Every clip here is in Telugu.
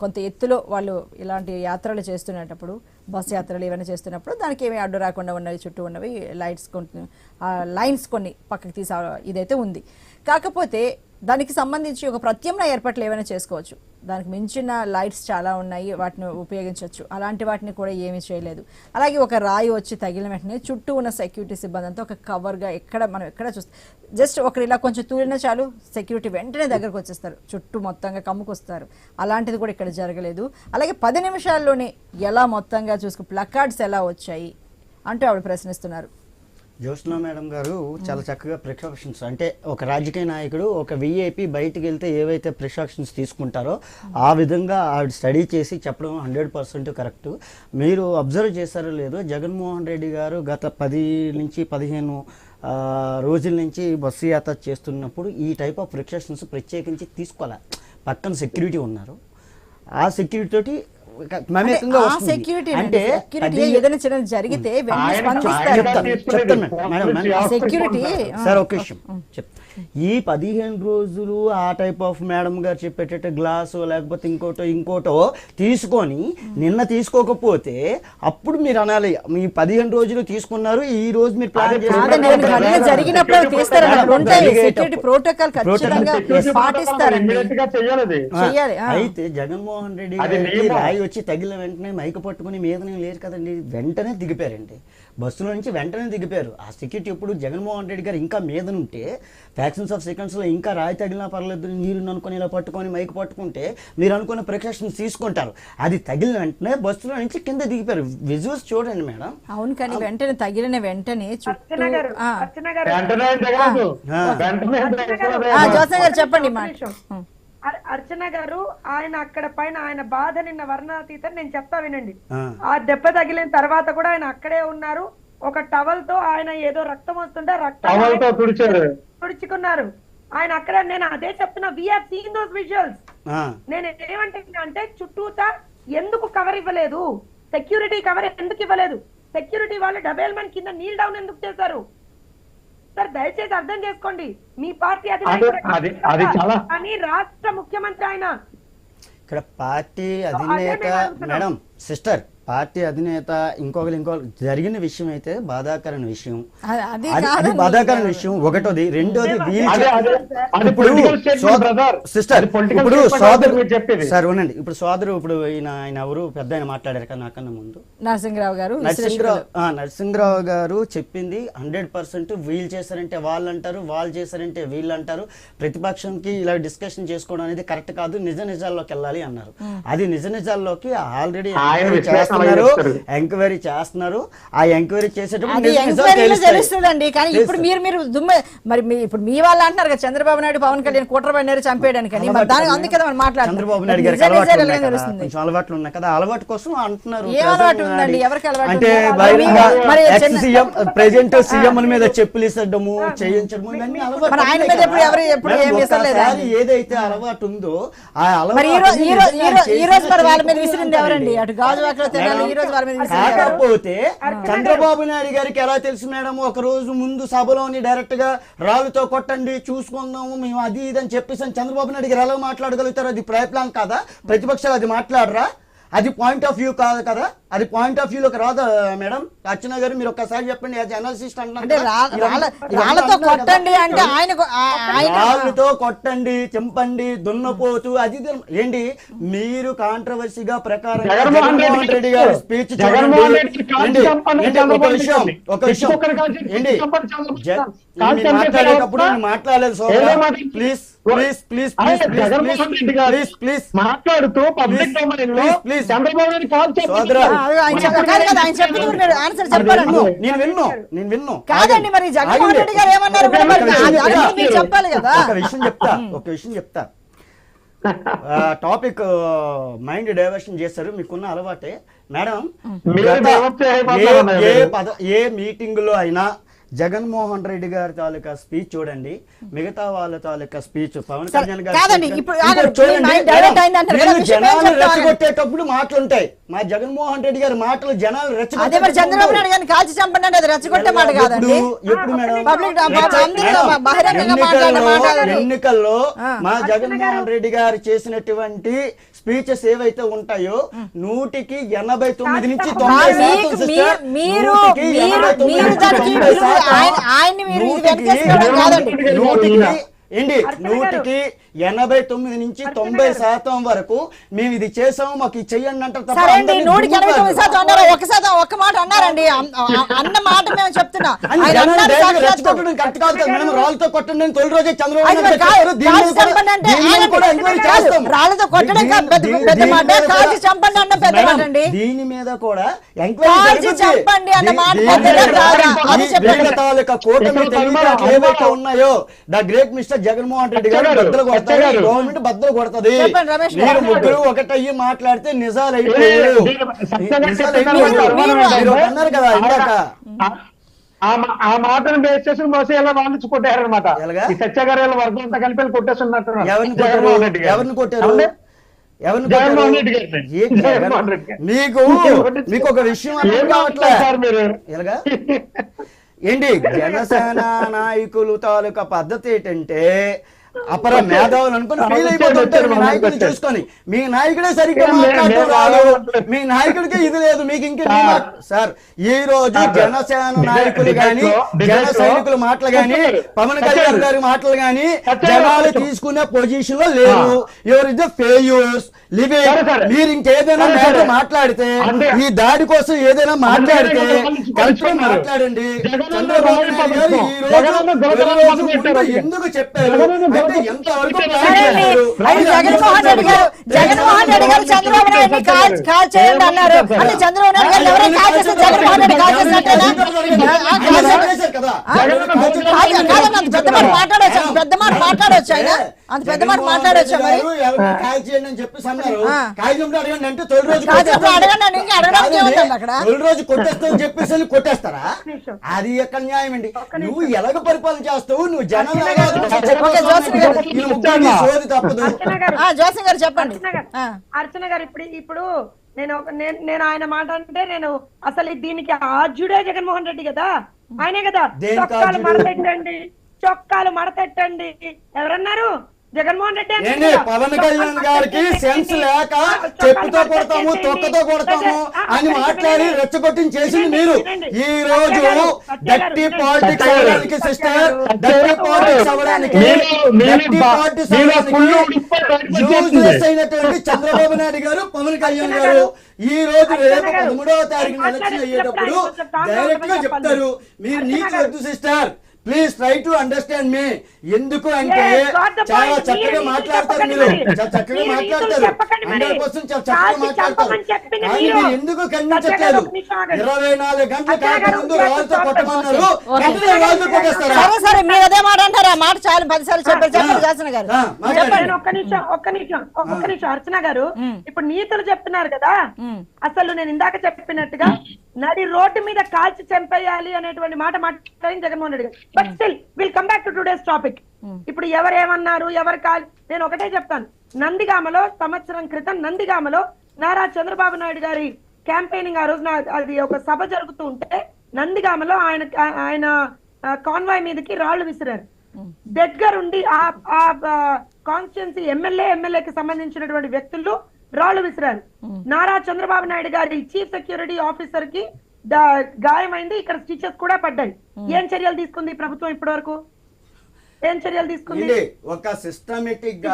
కొంత ఎత్తులో వాళ్ళు ఇలాంటి యాత్రలు చేస్తున్నప్పుడు బస్ యాత్రలు ఏమైనా చేస్తున్నప్పుడు దానికి ఏమీ అడ్డు రాకుండా ఉన్నవి చుట్టూ ఉన్నవి లైట్స్ కొన్ని లైన్స్ కొన్ని పక్కకి తీసా ఇదైతే ఉంది. కాకపోతే దానికి సంబంధించి ఒక ప్రత్యామ్నాయ ఏర్పాట్లు ఏమైనా చేసుకోవచ్చు. దానికి మించిన లైట్స్ చాలా ఉన్నాయి వాటిని ఉపయోగించవచ్చు. అలాంటి వాటిని కూడా ఏమీ చేయలేదు. అలాగే ఒక రాయి వచ్చి తగిలిన వెంటనే చుట్టూ ఉన్న సెక్యూరిటీ సిబ్బంది అంతా ఒక కవర్గా ఎక్కడ మనం ఎక్కడ చూస్తాం జస్ట్ ఒకరు ఇలా కొంచెం తూలినా చాలు సెక్యూరిటీ వెంటనే దగ్గరకు వచ్చేస్తారు. చుట్టూ మొత్తంగా కమ్ముకొస్తారు. అలాంటిది కూడా ఇక్కడ జరగలేదు. అలాగే పది నిమిషాల్లోనే ఎలా మొత్తంగా చూసుకు ప్లకార్డ్స్ ఎలా వచ్చాయి అంటూ ఆవిడ ప్రశ్నిస్తున్నారు. జ్యోత్స్న మేడం గారు చాలా చక్కగా ప్రికాషన్స్ అంటే ఒక రాజకీయ నాయకుడు ఒక విఐపి బయటికి వెళ్తే ఏవైతే ప్రికాషన్స్ తీసుకుంటారో ఆ విధంగా ఆవిడ స్టడీ చేసి చెప్పడం హండ్రెడ్ పర్సెంట్ కరెక్ట్ మీరు అబ్జర్వ్ చేశారో లేదో జగన్మోహన్ రెడ్డి గారు గత పది నుంచి పదిహేను రోజుల నుంచి బస్సు యాత్ర చేస్తున్నప్పుడు ఈ టైప్ ఆఫ్ ప్రికాషన్స్ ప్రత్యేకించి తీసుకోవాలి? పక్కన సెక్యూరిటీ ఉన్నారు. ఆ సెక్యూరిటీ తోటి మమేకంగా ఆ వస్తుంది. సెక్యూరిటీ అంటే సెక్యూరిటీ అది- ఏదైనా చిన్న జరిగితే. సెక్యూరిటీ సార్ ఒక విషయం. ఈ పదిహేను రోజులు ఆ టైప్ ఆఫ్ మేడం గారు చెప్పేటట్టు గ్లాసు లేకపోతే ఇంకోటో ఇంకోటో తీసుకొని నిన్న తీసుకోకపోతే అప్పుడు మీరు అనాలి. మీ పదిహేను రోజులు తీసుకున్నారు ఈ రోజు మీరు ప్లాన్ జరిగినప్పుడు. అయితే జగన్మోహన్ రెడ్డి అది గారికి నియమం. రాయి వచ్చి తగిలిన వెంటనే మైక పట్టుకుని మీదనే లేరు కదండి. వెంటనే దిగిపోయారండి. బస్సులో నుంచి వెంటనే దిగిపోయారు. ఆ సెక్యూరిటీ ఎప్పుడు జగన్మోహన్ రెడ్డి గారు ఇంకా మీద ఉంటే ఫ్యాక్షన్స్ ఆఫ్ సెకండ్స్లో ఇంకా రాయి తగిలినా పర్లేదు నీరు అనుకుని ఇలా పట్టుకొని మైక్ పట్టుకుంటే మీరు అనుకున్న ప్రికాషన్స్ తీసుకుంటారు. అది తగిలిన వెంటనే బస్సులో నుంచి కింద దిగిపోయారు. విజువల్స్ చూడండి మేడం. అవును కానీ వెంటనే తగిలిన వెంటనే చెప్పండి మాట. అర్చన గారు ఆయన అక్కడ పైన ఆయన బాధ నిన్న వర్ణాతీతం నేను చెప్తా వినండి. ఆ. దెబ్బ తగిలిన తర్వాత కూడా ఆయన అక్కడే ఉన్నారు. ఒక టవల్తో ఆయన ఏదో రక్తం వస్తుంటే రక్తం తుడుచుకున్నారు. ఆయన అక్కడ నేను అదే చెప్తున్నా we have seen those visuals నేను ఏమంటున్నా అంటే చుట్టూతా ఎందుకు కవర్ ఇవ్వలేదు? సెక్యూరిటీ కవర్ ఎందుకు ఇవ్వలేదు? సెక్యూరిటీ వాళ్ళు డబేల్ మన్ కింద నీల్ డౌన్ ఎందుకు చేశారు? సార్ దయచేసి అర్థం చేసుకోండి. మీ పార్టీ అధినాయకుడు అది- అది చాలా- కానీ రాష్ట్ర ముఖ్యమంత్రి ఆయన. ఇక్కడ పార్టీ అదే అధినేత. మేడం సిస్టర్ పార్టీ అధినేత ఇంకొకరు ఇంకొకరు జరిగిన విషయం అయితే బాధాకరమైన విషయం. అది-. బాధాకరమైన విషయం. ఒకటోది రెండోది ఇప్పుడు సిస్టర్ ఇప్పుడు సోదరు సార్ ఉండండి ఇప్పుడు సోదరు ఇప్పుడు ఈయన ఆయన ఎవరు? పెద్ద ఆయన మాట్లాడారు కదా నాకన్నా ముందు. నరసింహరావు గారు నరసింహరావు ఆ, నరసింహరావు గారు చెప్పింది హండ్రెడ్ పర్సెంట్ వీళ్ళు చేశారంటే వాళ్ళు అంటారు వాళ్ళు చేశారంటే వీళ్ళు అంటారు ప్రతిపక్షంకి ఇలా డిస్కషన్ చేసుకోవడం అనేది కరెక్ట్ కాదు. నిజ నిజాల్లోకి వెళ్ళాలి అన్నారు. అది నిజ నిజాల్లోకి ఆల్రెడీ చేస్తున్నారు. ఎంక్వైరీ చేస్తున్నారు. ఆ ఎంక్వైరీ చేసేటప్పుడు. తెలుస్తుందండి కానీ ఇప్పుడు మీరు మీరు దుమ్మ మరి మీ ఇప్పుడు మీ వాళ్ళు అంటున్నారు కదా చంద్రబాబు నాయుడు పవన్ కళ్యాణ్ కుట్ర పడినారు చంపేయడానికి అని. మరి దాని అందుకే కదా మనం మాట్లాడుతున్నాం. చంద్రబాబు నాయుడు గారికి నిజ అలవాట్లు ఉన్నాయి కదా, తెలుస్తుంది. కొంచెం అలవాట్లు ఉన్నాయి కదా. ఆ అలవాటు కోసం అంటున్నారు ఏ అలవాటు ఉందండి? ఎవరికి అలవాటు అంటే సీఎం ప్రెసిడెంట్ సీఎం మీద చెప్పులు ఇసడము చేయించడము ఇవన్నీ అలవాటు ఆయన మీద ఎప్పుడు. ఎవరు- ఎప్పుడు ఏం ఏదైతే అలవాటు ఉందో ఆ మరి ఈ రోజు మరి వాళ్ళ మీద విసిరింది ఎవరండి? అటు గాజువాకలో కాకపోతే చంద్రబాబు నాయుడు గారికి ఎలా తెలుసు మేడం? ఒక రోజు ముందు సభలోని డైరెక్ట్గా రాళ్ళతో కొట్టండి చూసుకుందాము మేము అది ఇది అని చెప్పేసి అని చంద్రబాబు నాయుడు గారు ఎలా మాట్లాడగలుగుతారు అది ప్రయత్నం కాదా? ప్రతిపక్షాలు అది మాట్లాడరా? అది పాయింట్ ఆఫ్ వ్యూ కాదు కదా? అది పాయింట్ ఆఫ్ వ్యూలోకి రాదా మేడం? అర్చన గారు మీరు ఒక్కసారి చెప్పండి యాజ్ అనాలిసిస్ట్ అంటున్నారు అంటే. కొట్టండి అంటే ఆయన ఆయన రాళ్ళతో కొట్టండి చెంపండి దున్నపోతు అది ఇది. ఏంటి? మీరు కాంట్రవర్సీగా ప్రకారం జగన్మోహన్ రెడ్డి గారి స్పీచ్ ఒక విషయం. ఒక విషయం ఏంటి? మాట్లాడేటప్పుడు మాట్లాడలేదు please please please please please Jaganmohan Reddy గారు ప్లీజ్ ప్లీజ్ మాట్లాడుతూ పబ్లిక్ Please, చంద్రబాబు నాయుడు కాదు మీరు ఆన్సర్ చెప్పాలండి నేను విన్ను నేను విన్ను కాదండి మరి జగన్మోహన్ రెడ్డి గారు ఏమన్నారు. చెప్పాలి కదా. ఒక విషయం చెప్తా ఒక విషయం చెప్తా. టాపిక్ మైండ్ డైవర్షన్ చేస్తారు మీకున్న అలవాటే. మేడం ఏ మీటింగ్లో అయినా జగన్మోహన్ రెడ్డి గారి తాలూకా స్పీచ్ చూడండి. మిగతా వాళ్ళ తాలూకా స్పీచ్ పవన్ కళ్యాణ్ గారి చూడండి, జనాలు? రెచ్చగొట్టేటప్పుడు మాటలు ఉంటాయి మా జగన్మోహన్ రెడ్డి గారి మాటలు జనాలు రెచ్చగొట్టే ఎన్నికల్లో. మా జగన్మోహన్ రెడ్డి గారు చేసినటువంటి స్పీచెస్ ఏవైతే ఉంటాయో నూటికి ఎనభై తొమ్మిది నుంచి తొంభై శాతం నూటికి ఏంటి. నూటికి ఎనభై తొమ్మిది నుంచి తొంభై. శాతం వరకు మేము ఇది చేసాము మాకు ఇది చెయ్యండి అంటారు శాతం ఒక శాతం ఒక్క మాట అన్నారండి. అన్న మాట మేము చెప్తున్నా. రాళ్ళతో కొట్టండి తొలి రోజే చంద్రబాబు దీని మీద కూడా- ఎంక్వైరీ చంపండి అన్న మాట చెప్పండి. కూటమి ఏవైతే ఉన్నాయో the great mister Jaganmohan Reddy గారు బద్దలు కొడతారు. గవర్నమెంట్ బద్దలు కొడుతుంది. మీరు ముగ్గురు ఒకటయ్యి మాట్లాడితే నిజాలు అయిపోయారు. మీరు- మీరు- మీరు అన్నారు కదా ఇందాక. ఆ- మాటను బేస్ చేసి మోసం ఎలా వాళ్ళు కొట్టారనమాట ఎలాగా? ఈ సత్యగారు వర్గం అంతా కలిపి వెళ్ళి కొట్టేస్తున్నట్టున్నారు. ఎవరిని కొట్టారు. ఎవరిని కొట్టారు? కొట్టారు. మీకు మీకు ఒక విషయం అర్థం ఏం ఏంటి? జనసేన నాయకులు తాలూకా పద్ధతి ఏంటంటే అపర మేధావులు అనుకుని ఫీల్ అయిపోతుంటారు మీ నాయకుడిని చూసుకొని మీ నాయకుడే సరిగ్గా మాట్లాడటం రాదు. మీ నాయకుడికి ఇది లేదు మీకు ఇంకే సార్. ఈ రోజు. జనసేన నాయకులు గాని జన సైనికుల మాటలు గాని. పవన్. కళ్యాణ్ గారి మాటలు గాని. జనాలు తీసుకునే పొజిషన్లో లేరు ఎవరు ఇస్ ద ఫెయిల్యూర్స్ లివింగ్. మీరు ఇంకేదైనా మ్యాటర్ సరే. మాట్లాడితే ఈ దాడి కోసం ఏదైనా మాట్లాడితే కలిసి. మాట్లాడండి చంద్రబాబు నాయుడు గారు ఈ రోజు. ఎందుకు చెప్పారు జగన్మోహన్ రెడ్డి గారు జగన్మోహన్ రెడ్డి గారు చంద్రబాబు నాయుడిని కాల్ కాల్ చేయండి అన్నారు. అంటే చంద్రబాబు నాయుడు గారు ఎవరైనా కాల్ చేస్తే జగన్మోహన్ రెడ్డి చేసినట్టేనా పెద్ద మాట మాట్లాడొచ్చు అంత పెద్ద మాట మాట్లాడొచ్చు ఆయన. అంత పెద్ద మాట జగన్మోహన్ మాట్లాడొచ్చా మరి? రెడ్డి గారు ఎవరిని కాల్ చేయండి అని చెప్పేసి అన్నారు ఆ. కాగితంలో అడగండి అంటే తొలి రోజు కాగితంలో కొట్టేస్తాం. అడగండి అని ఇంకా అడగడానికి కాదండి, ఏముందండి అక్కడ? తొలి రోజు కొట్టేస్తామని చెప్పేసి వెళ్ళి కొట్టేస్తారా. అది ఎక్కడ న్యాయం అండి. నువ్వు ఎలాగ పరిపాలన చేస్తావు? నువ్వు జనం సోది తప్పదు. గారు. ఆ, జోసన్ గారు చెప్పండి. అర్చన గారు. ఇప్పుడు ఇప్పుడు నేను ఒక- నేను నేను ఆయన మాట అంటే నేను అసలు దీనికి ఆద్యుడే జగన్మోహన్ రెడ్డి కదా? ఆయనే కదా? చొక్కాలు? మడతెట్టండి. చొక్కాలు మడతెట్టండి. ఎవరన్నారు? జగన్మోహన్ రెడ్డి. పవన్ కళ్యాణ్ గారికి. సెన్స్ లేక చెప్పుతో. కొడతాము తొక్కతో కొడతాము అని మాట్లాడి. రెచ్చగొట్టిన చేసింది మీరు. ఈ రోజు డట్టి. పాలిటిక్స్ సిస్టర్ డట్టి పాలిటిక్స్ అయినటువంటి చంద్రబాబు నాయుడు గారు పవన్ కళ్యాణ్ గారు ఈ రోజు రేపు పదమూడవ అర్చన ఎలక్షన్ అయ్యేటప్పుడు డైరెక్ట్గా. చెప్తారు మీరు నీకు. వద్దు sister please try to understand మీ ఎందుకు అంటే చాలా. చక్కగా మాట్లాడతారు మీరు. చాలా చక్కగా మాట్లాడతారు. నీతులు చెప్పకండి మరి. హండ్రెడ్ పర్సెంట్ చాలా చక్కగా మాట్లాడతారు. కానీ మీరు. ఎందుకు ఖండించట్లేదు. ఇరవై నాలుగు గంటల సత్య గారు, ముందు ఒక రాళ్ళతో కొట్టమన్నారు. ఓకే. వెంటనే రాళ్ళతో కొట్టేస్తారా? సరే సరే మీరు అదే మాట అంటారు? ఆ మాట చాలు పదిసార్లు చెప్పారు చెప్పండి జాసన్ గారు. ఒక్క నిమిషం ఒక్క నిమిషం ఒక్క నిమిషం అర్చన గారు. ఇప్పుడు నీతులు చెప్తున్నారు కదా. అసలు నేను ఇందాక చెప్పినట్టుగా నడి రోడ్డు మీద కాల్చి చంపేయాలి అనేటువంటి మాట మాట్లాడింది జగన్మోహన్ రెడ్డి గారు. But still will come back to today's topic ఇప్పుడు ఎవరు ఏమన్నారు ఎవరు కాల్ నేను ఒకటే చెప్తాను. నందిగామలో సంవత్సరం క్రితం నందిగామలో నారా చంద్రబాబు నాయుడు గారి క్యాంపెయినింగ్ ఆ రోజున అది ఒక సభ జరుగుతూ ఉంటే నందిగామలో ఆయన ఆయన కాన్వాయ్ మీదకి రాళ్ళు విసిరారు. దగ్గరుండి ఆ ఆ కాన్స్టిట్యున్సీ ఎమ్మెల్యే ఎమ్మెల్యేకి సంబంధించినటువంటి వ్యక్తులు రాళ్ళు విసిరారు. నారా చంద్రబాబు నాయుడు గారి చీఫ్ సెక్యూరిటీ ఆఫీసర్కి గాయమైంది. ఇక్కడ స్టిచెస్ కూడా పడ్డాయి. ఏం చర్యలు తీసుకుంది ప్రభుత్వం ఇప్పటి వరకు ఏం చర్యలు తీసుకుంది? ఏంటి ఒక సిస్టమేటిక్గా?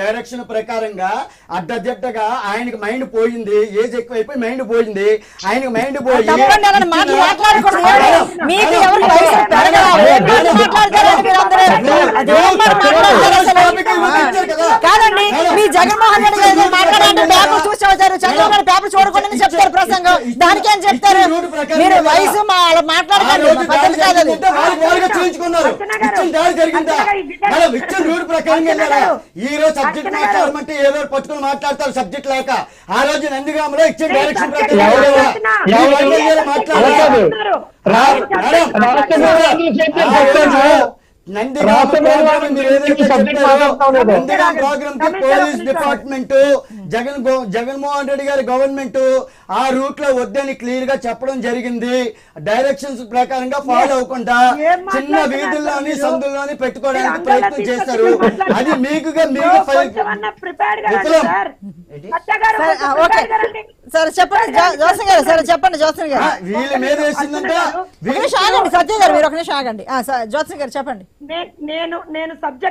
డైరెక్షన్ ప్రకారంగా అడ్డదిడ్డగా ఆయనకి మైండ్ పోయింది ఏజ్ ఎక్కువైపోయి మైండ్ పోయింది. ఆయనకి మైండ్ పోయి తప్పండి అలాంటి మాటలు మాట్లాడకూడదు. ఏమండి? మీకు ఎవరు వయసు పెరగదా? ఏం మాటలు మాట్లాడతారండి మీరందరూ? అది ఏం మాట మాట్లాడతారు అసలు? కాదండి మీ జగన్మోహన్ రెడ్డి గారు పేపర్ చూసి చదువుతారు చంద్రబాబు పేపర్ చూడకుండానే చెప్తారు ప్రసంగం దానికి ఏం చెప్తారు మీరు వయసు మాట్లాడకండి రోజు పద్ధతి కాదు జరిగిందా మనం ఇచ్చిన రూట్ ప్రకారం అర్చన వెళ్ళారా గారు, ఈ రోజు సబ్జెక్ట్. మాట్లాడమంటే ఏదో పట్టుకుని మాట్లాడతారు సబ్జెక్ట్ లేక. ఆ రోజు నందిగామలో ఇచ్చిన డైరెక్షన్ ప్రకారం మాట్లాడారా? మేడం, మేడం, నందిగామ ప్రోగ్రామ్ మీరు ఏదైతే. నందిగామ ప్రోగ్రామ్కి పోలీస్. డిపార్ట్మెంట్ జగన్ గో- జగన్మోహన్ రెడ్డి గారి గవర్నమెంట్ ఆ రూట్లో వద్దని క్లియర్గా చెప్పడం జరిగింది. డైరెక్షన్స్ ప్రకారంగా ఫాలో అవ్వకుండా చిన్న వీధుల్లోని? సందుల్లోని పెట్టుకోవడానికి ప్రయత్నం చేస్తారు. అది మీకు. సార్. చెప్పండి జోసన్ గారు సరే చెప్పండి జోసన్ గారు. వీళ్ళ మీద వేసిందంటే ఒక నిమిషం ఆగండి సత్య గారు మీరు ఒక నిమిషం ఆగండి. ఆ, స- జోసన్ గారు చెప్పండి. నేను నేను సబ్జెక్ట్